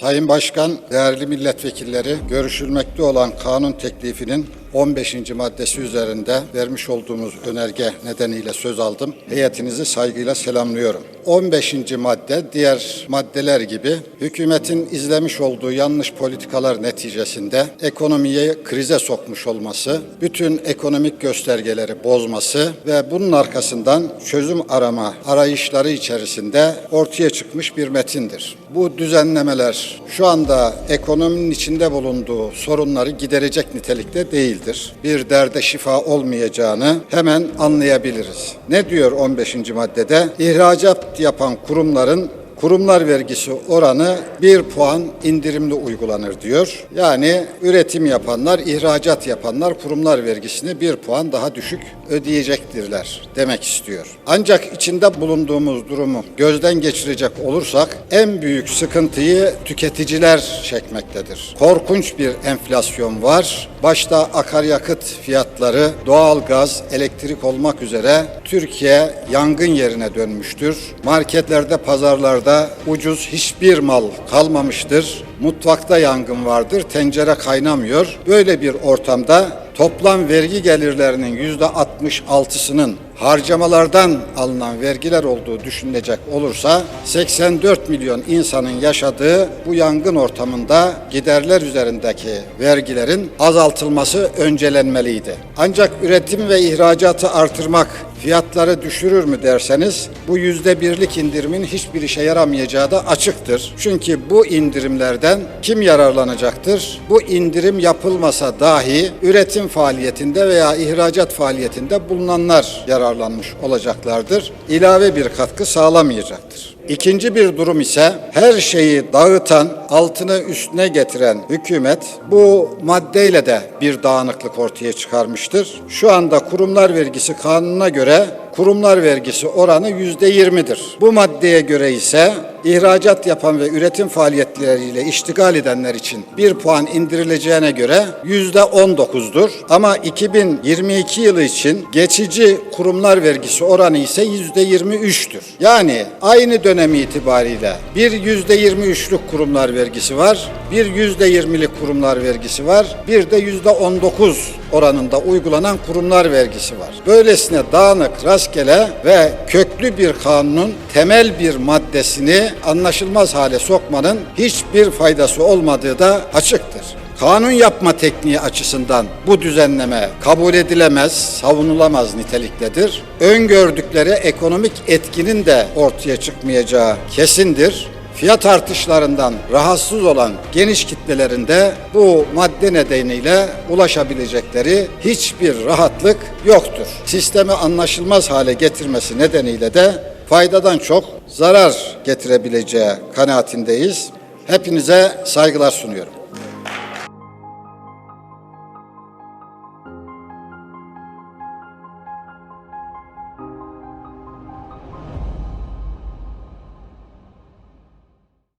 Sayın Başkan, değerli milletvekilleri, görüşülmekte olan kanun teklifinin 15. maddesi üzerinde vermiş olduğumuz önerge nedeniyle söz aldım. Heyetinizi saygıyla selamlıyorum. 15. madde diğer maddeler gibi hükümetin izlemiş olduğu yanlış politikalar neticesinde ekonomiyi krize sokmuş olması, bütün ekonomik göstergeleri bozması ve bunun arkasından çözüm arama arayışları içerisinde ortaya çıkmış bir metindir. Bu düzenlemeler şu anda ekonominin içinde bulunduğu sorunları giderecek nitelikte değildir. Bir derde şifa olmayacağını hemen anlayabiliriz. Ne diyor 15. maddede? İhracat yapan kurumların kurumlar vergisi oranı bir puan indirimli uygulanır diyor. Yani üretim yapanlar, ihracat yapanlar kurumlar vergisini bir puan daha düşük ödeyecektirler demek istiyor. Ancak içinde bulunduğumuz durumu gözden geçirecek olursak en büyük sıkıntıyı tüketiciler çekmektedir. Korkunç bir enflasyon var. Başta akaryakıt fiyatları, doğalgaz, elektrik olmak üzere Türkiye yangın yerine dönmüştür. Marketlerde, pazarlarda ucuz hiçbir mal kalmamıştır. Mutfakta yangın vardır, tencere kaynamıyor. Böyle bir ortamda toplam vergi gelirlerinin yüzde 66'sının harcamalardan alınan vergiler olduğu düşünülecek olursa 84 milyon insanın yaşadığı bu yangın ortamında giderler üzerindeki vergilerin azaltılması öncelenmeliydi. Ancak üretim ve ihracatı artırmak fiyatları düşürür mü derseniz bu yüzde birlik indirimin hiçbir işe yaramayacağı da açıktır. Çünkü bu indirimlerden kim yararlanacaktır? Bu indirim yapılmasa dahi üretim faaliyetinde veya ihracat faaliyetinde bulunanlar yararlanmış olacaklardır. İlave bir katkı sağlamayacaktır. İkinci bir durum ise her şeyi dağıtan, altını üstüne getiren hükümet bu maddeyle de bir dağınıklık ortaya çıkarmıştır. Şu anda kurumlar vergisi kanununa göre kurumlar vergisi oranı yüzde yirmidir. Bu maddeye göre ise ihracat yapan ve üretim faaliyetleriyle iştigal edenler için bir puan indirileceğine göre yüzde on dokuzdur. Ama 2022 yılı için geçici kurumlar vergisi oranı ise yüzde yirmi üçtür. Yani aynı dönem itibariyle bir yüzde yirmi üçlük kurumlar vergisi var, bir yüzde yirmilik kurumlar vergisi var, bir de yüzde on dokuz oranında uygulanan kurumlar vergisi var. Böylesine dağınık, rastgele ve köklü bir kanunun temel bir maddesini anlaşılmaz hale sokmanın hiçbir faydası olmadığı da açıktır. Kanun yapma tekniği açısından bu düzenleme kabul edilemez, savunulamaz niteliktedir. Öngördükleri ekonomik etkinin de ortaya çıkmayacağı kesindir fiyat artışlarından rahatsız olan geniş kitlelerinde bu madde nedeniyle ulaşabilecekleri hiçbir rahatlık yoktur. Sistemi anlaşılmaz hale getirmesi nedeniyle de faydadan çok zarar getirebileceği kanaatindeyiz. Hepinize saygılar sunuyorum.